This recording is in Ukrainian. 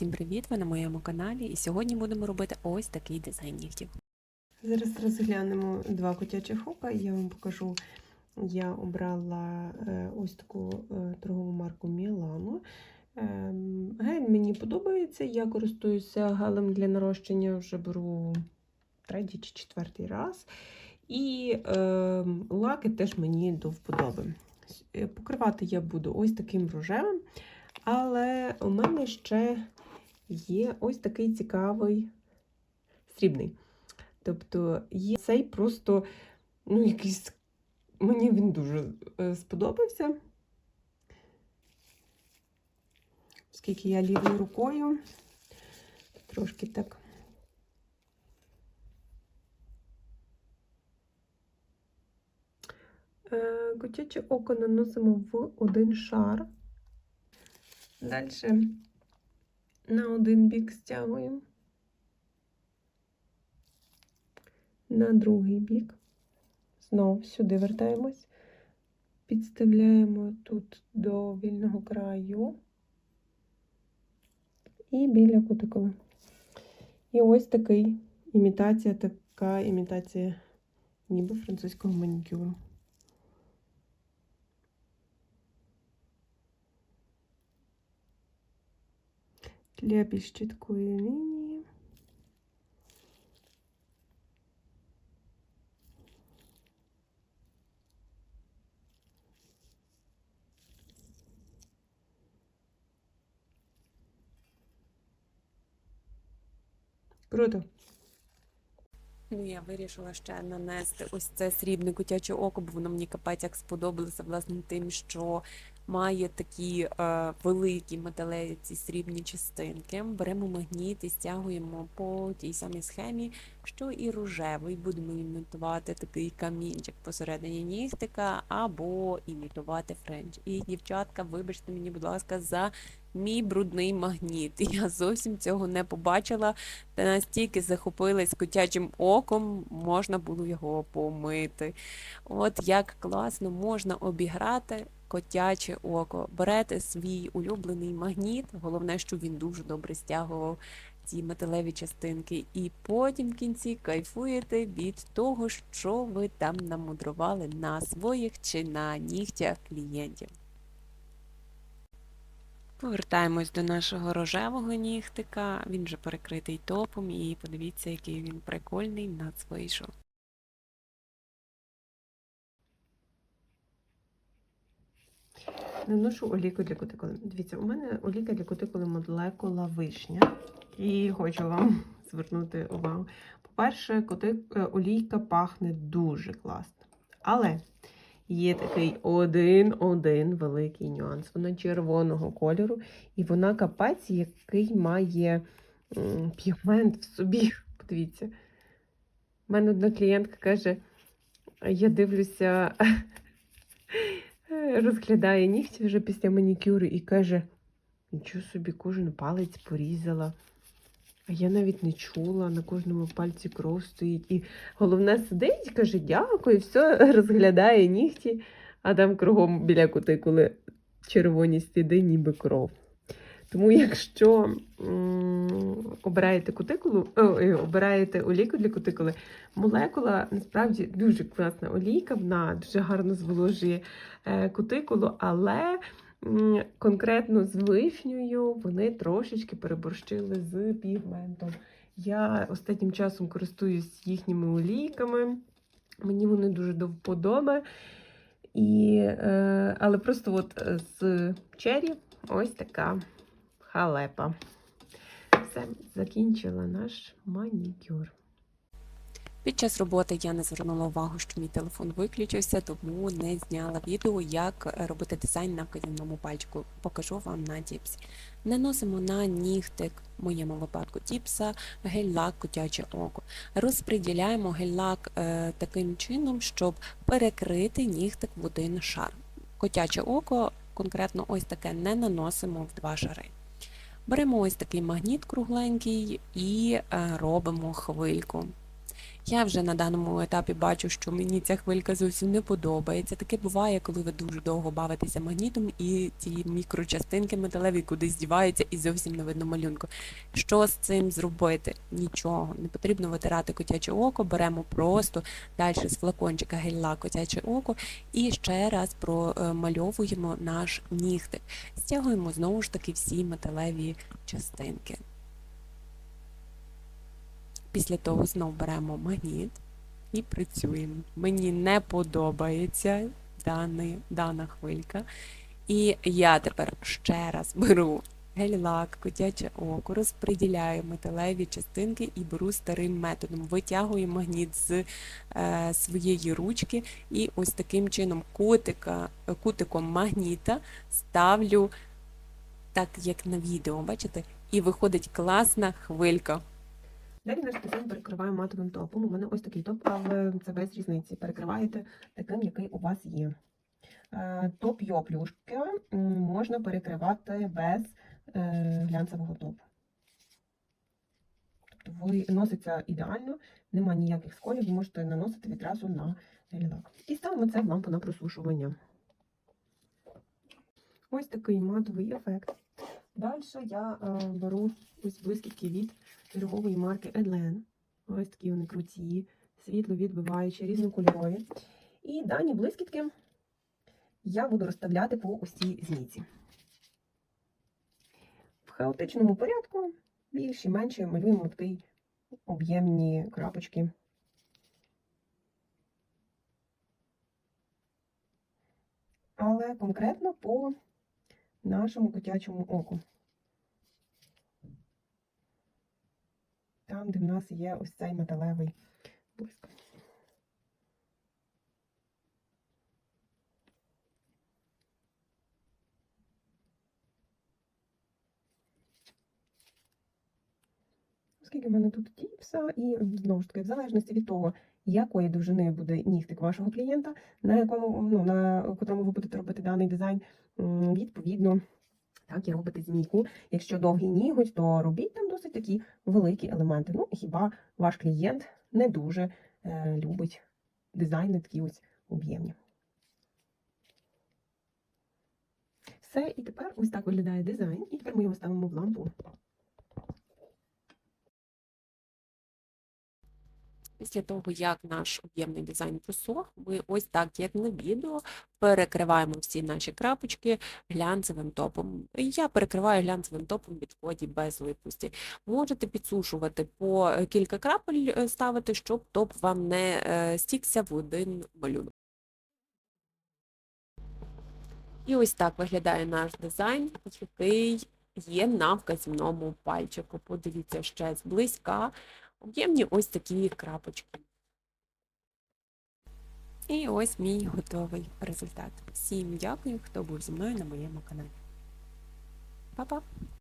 Всім привіт! Ви на моєму каналі, і сьогодні будемо робити ось такий дизайн нігтів. Зараз розглянемо два котячих ока. Я вам покажу. Я обрала е, ось таку е, торгову марку Мілано. Ем, Гель мені подобається. Я користуюся гелем для нарощення, вже беру третій чи четвертий раз. І е, лаки теж мені до вподоби. Е, Покривати я буду ось таким рожевим, але у мене ще є ось такий цікавий срібний. Тобто є цей просто, ну, якийсь. Мені він дуже е, сподобався. Оскільки я лівою рукою, трошки так. Е, Котяче око наносимо в один шар. Далі на один бік стягуємо. на другий бік. Знову сюди вертаємось, підставляємо тут до вільного краю і біля кутикули. І ось такий імітація, така імітація ніби французького манікюру. Для більш чіткої лінії. Круто. Ну, я вирішила ще нанести ось це срібне котяче око, бо воно мені капець як сподобалося, власне, тим, що має такі е, великі металеві ці срібні частинки. Беремо магніт і стягуємо по тій самій схемі, що і рожевий. Будемо імітувати такий камінчик посередині нігтика або імітувати френч. І, дівчатка, вибачте мені, будь ласка, за мій брудний магніт. Я зовсім цього не побачила. Та настільки захопилась котячим оком, можна було його помити. От як класно можна обіграти котяче око. Берете свій улюблений магніт, головне, щоб він дуже добре стягував ці металеві частинки, і потім в кінці кайфуєте від того, що ви там намудрували на своїх чи на нігтях клієнтів. Повертаємось до нашого рожевого нігтика. Він вже перекритий топом, і подивіться, який він прикольний в нас вийшов. Наношу олійку для кутикули. Дивіться, у мене олійка для кутикули молекула вишня. І хочу вам звернути увагу. По-перше, е, олійка пахне дуже класно. Але є такий один-один великий нюанс. Вона червоного кольору, і вона капець, який має пігмент в собі. Подивіться. У мене одна клієнтка каже: я дивлюся, розглядає нігті вже після манікюру і каже: нічого собі, кожен палець порізала. А я навіть не чула, на кожному пальці кров стоїть. І головне сидить, каже, дякую, все розглядає нігті, а там кругом біля кутикули червоні сліди, ніби кров. Тому, якщо обираєте кутикулу, о, е, обираєте олійку для кутикули, молекула насправді дуже класна олійка, вона дуже гарно зволожує е, кутикулу, але конкретно з вишнею вони трошечки переборщили з пігментом. Я останнім часом користуюсь їхніми олійками. Мені вони дуже до вподоби. Е, але просто от е, з чері ось така халепа. Все, закінчила наш манікюр. Під час роботи я не звернула увагу, що мій телефон виключився, тому не зняла відео, як робити дизайн на вказівному пальчику. Покажу вам на тіпсі. Наносимо на нігтик, в моєму випадку тіпса, гель-лак котяче око. Розподіляємо гель-лак е, таким чином, щоб перекрити нігтик в один шар. Котяче око, конкретно ось таке, не наносимо в два шари. Беремо ось такий магніт кругленький і е, робимо хвильку. Я вже на даному етапі бачу, що мені ця хвилька зовсім не подобається. Таке буває, коли ви дуже довго бавитеся магнітом, і ці мікрочастинки металеві кудись діваються і зовсім не видно малюнку. Що з цим зробити? Нічого. Не потрібно витирати котяче око, беремо просто далі з флакончика гель-лак котяче око і ще раз промальовуємо наш нігтик. Стягуємо знову ж таки всі металеві частинки. Після того знову беремо магніт і працюємо. Мені не подобається даний, дана хвилька. І я тепер ще раз беру гель-лак, котяче око, розподіляю металеві частинки і беру старим методом. Витягую магніт з е, своєї ручки і ось таким чином кутика, кутиком магніта ставлю так, як на відео, бачите? І виходить класна хвилька. Далі наш перекриваю матовим топом. У мене ось такий топ, але це без різниці. Перекриваєте таким, який у вас є. Е, Топ його плюшки м, можна перекривати без е, глянцевого топу. Тобто ви носиться ідеально, нема ніяких сколів, ви можете наносити відразу на гель-лак. І ставимо це в лампу на просушування. Ось такий матовий ефект. Далі я е, беру ось блискітки від торгової марки Edlen. Ось такі вони круті, світло відбиваючі, різнокольорові. І дані блискітки я буду розставляти по ось цій змійці. В хаотичному порядку більші, менші малюємо такі об'ємні крапочки. Але конкретно по нашому котячому оку. Там, де в нас є ось цей металевий блиск. Оскільки в мене тут тіпса, і знову ж таки, в залежності від того, якої довжини буде нігтик вашого клієнта, на якому ну, на котрому ви будете робити даний дизайн, відповідно, так і робите змійку. Якщо довгий ніготь, то робіть там досить такі великі елементи. Ну, хіба ваш клієнт не дуже е, любить дизайни такі ось об'ємні. Все, і тепер ось так виглядає дизайн, і тепер ми його ставимо в лампу. Після того, як наш об'ємний дизайн просох, ми ось так, як на відео, перекриваємо всі наші крапочки глянцевим топом. Я перекриваю глянцевим топом від ході без липусті. Можете підсушувати по е, кілька крапель е, ставити, щоб топ вам не е, стікся в один малюнок. І ось так виглядає наш дизайн, який є на вказівному пальчику. Подивіться ще зблизька. Об'ємні ось такі крапочки. І ось мій готовий результат. Всім дякую, хто був зі мною на моєму каналі. Па-па!